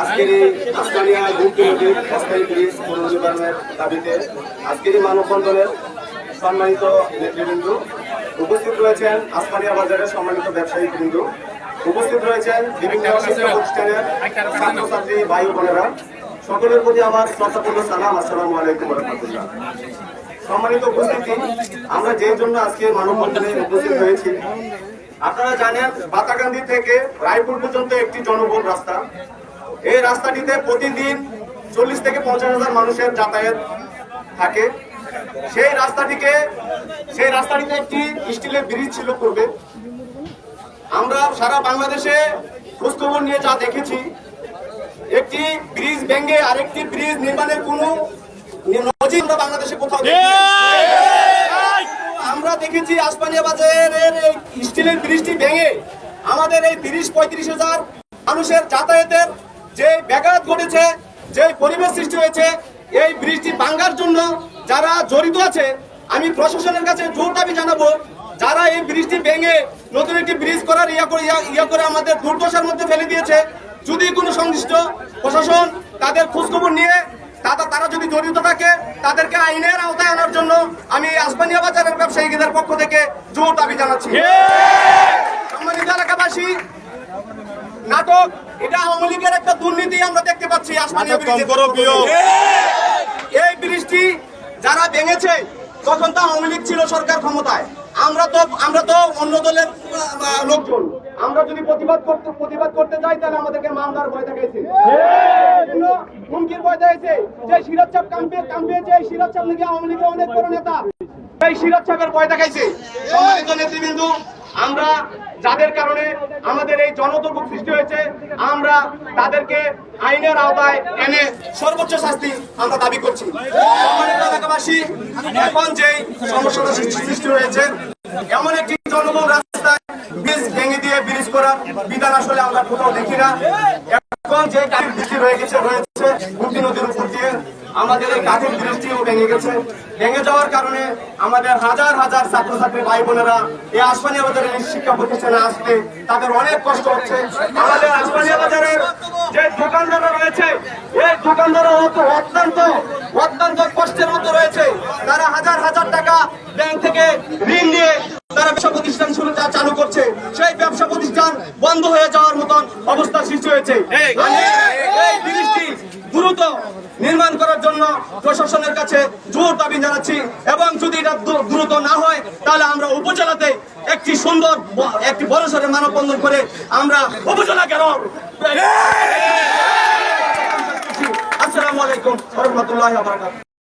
আজকের এই অস্থায়ী দাবিতে আজকের এই মানববন্ধনের সম্মানিত নেতৃবৃন্দ উপস্থিত রয়েছেন আসমানিয়া বাজারের সম্মানিত ব্যবসায়ী বৃন্দ। উপস্থিত রয়েছেন বিভিন্ন শিক্ষা প্রতিষ্ঠানের ছাত্রছাত্রী ভাই বোনেরা। সকলের প্রতি আমার শ্রদ্ধাপূর্ণ সালাম, আসসালামু আলাইকুম রহমতুল্লাহ। সম্মানিত উপস্থিতি, আমরা যে জন্য আজকে মানববন্ধনে উপস্থিত হয়েছি আপনারা জানেন বাতাকান্দি থেকে রায়পুর পর্যন্ত একটি জনবহুল রাস্তা। এই রাস্তাটিতে প্রতিদিন চল্লিশ থেকে পঞ্চাশ হাজার মানুষের যাতায়াত থাকে। সেই রাস্তাটিকে, সেই রাস্তাটিতে একটি স্টিলের ব্রিজ ছিল পূর্বে। আমরা সারা বাংলাদেশে খোঁজখবর নিয়ে যা দেখেছি, একটি ব্রিজ ভেঙে আরেকটি ব্রিজ নির্মাণের কোনো নজির আমরা বাংলাদেশে কোথাও স্টিলের ব্রিজটি ভেঙে আমাদের এই তিরিশ, পঁয়ত্রিশ হাজার মানুষের যাতায়াতের যে ব্যাঘাত ঘটেছে, যে পরিবেশ সৃষ্টি হয়েছে, এই ব্রিজটি ভাঙ্গার জন্য যারা জড়িত আছে, আমি প্রশাসনের কাছে জোর দাবি জানাব, যারা এই ব্রিজটি ভেঙে নতুন একটি ব্রিজ করার ইয়া করে ইয়া করে আমাদের দুর্দশার মধ্যে ফেলে দিয়েছে, যদি কোনো সংশ্লিষ্ট প্রশাসন তাদের খোঁজখবর নিয়ে তারা তারা যদি জড়িত থাকে তাদেরকে আইনের আওতায় আনার জন্য আমি আসমানিয়া বাজারের ব্যবসায়ীদের পক্ষ থেকে জোর দাবি জানাচ্ছি। সম্মানিত এলাকাবাসী নাটক এটা আওয়ামী লীগের একটা দুর্নীতি আমরা দেখতে পাচ্ছি এই ব্রিজটি যারা ভেঙেছে তখন তো আওয়ামী লীগ ছিল সরকার ক্ষমতায়। আমরা তো আমরা তো অন্য দলের লোকজন। আমরা যদি প্রতিবাদ করতে প্রতিবাদ করতে যাই তাহলে আমাদেরকে মামলার ভয় দেখাইছে। হুমকির ভয় দেখাইছে। যে সিরাজ চাপ কাম্পে কাম্পে যে সিরাজ চাপ নাকি আওয়ামী লীগের অনেক বড় নেতা এই সিরাজ ভয় দেখাইছে। সম্মানিত নেতৃবৃন্দু আমরা যাদের কারণে আমাদের এই জনদুর্ভোগ সৃষ্টি হয়েছে আমরা তাদেরকে আইনের আওতায় এনে সর্বোচ্চ শাস্তি আমরা দাবি করছি। সম্মানিত এলাকাবাসী এখন যে সমস্যাটা সৃষ্টি সৃষ্টি হয়েছে এমন একটি জনবহুল রাস্তায় ব্রিজ ভেঙে দিয়ে ব্রিজ করা। বিধান আসলে আমরা কোথাও দেখি না। এখন যে কাঠের বৃষ্টি রয়ে গেছে, রয়েছে গুপ্তি নদীর উপর দিয়ে। আমাদের এই কাঠের বৃষ্টিও ভেঙে গেছে। ভেঙে যাওয়ার কারণে আমাদের হাজার হাজার ছাত্রছাত্রী, ভাই বোনেরা এই আসমানিয়া বাজারের শিক্ষা প্রতিষ্ঠানে আসতে তাদের অনেক কষ্ট হচ্ছে। আমাদের আসমানিয়া বাজারের যে দোকানদাররা রয়েছে, এই দোকানদাররা অত- অত্যন্ত অত্যন্ত কষ্টের মধ্যে রয়েছে। তারা হাজার হাজার টাকা ব্যাংক থেকে ঋণ নিয়ে তারা ব্যবসা প্রতিষ্ঠান শুরু চালু করছে। সেই ব্যবসা প্রতিষ্ঠান বন্ধ হয়ে যাওয়ার মতন অবস্থা সৃষ্টি হয়েছে জিনিসটি দ্রুত নির্মাণ করার জন্য প্রশাসনের কাছে জোর দাবি জানাচ্ছি এবং যদি এটা দ্রু- দ্রুত না হয়, তাহলে আমরা উপজেলাতে একটি সুন্দর একটি বড় সরে মানববন্ধন করে আমরা উপজেলা কেন? আসসালামু আলাইকুম রহমতুল্লাহ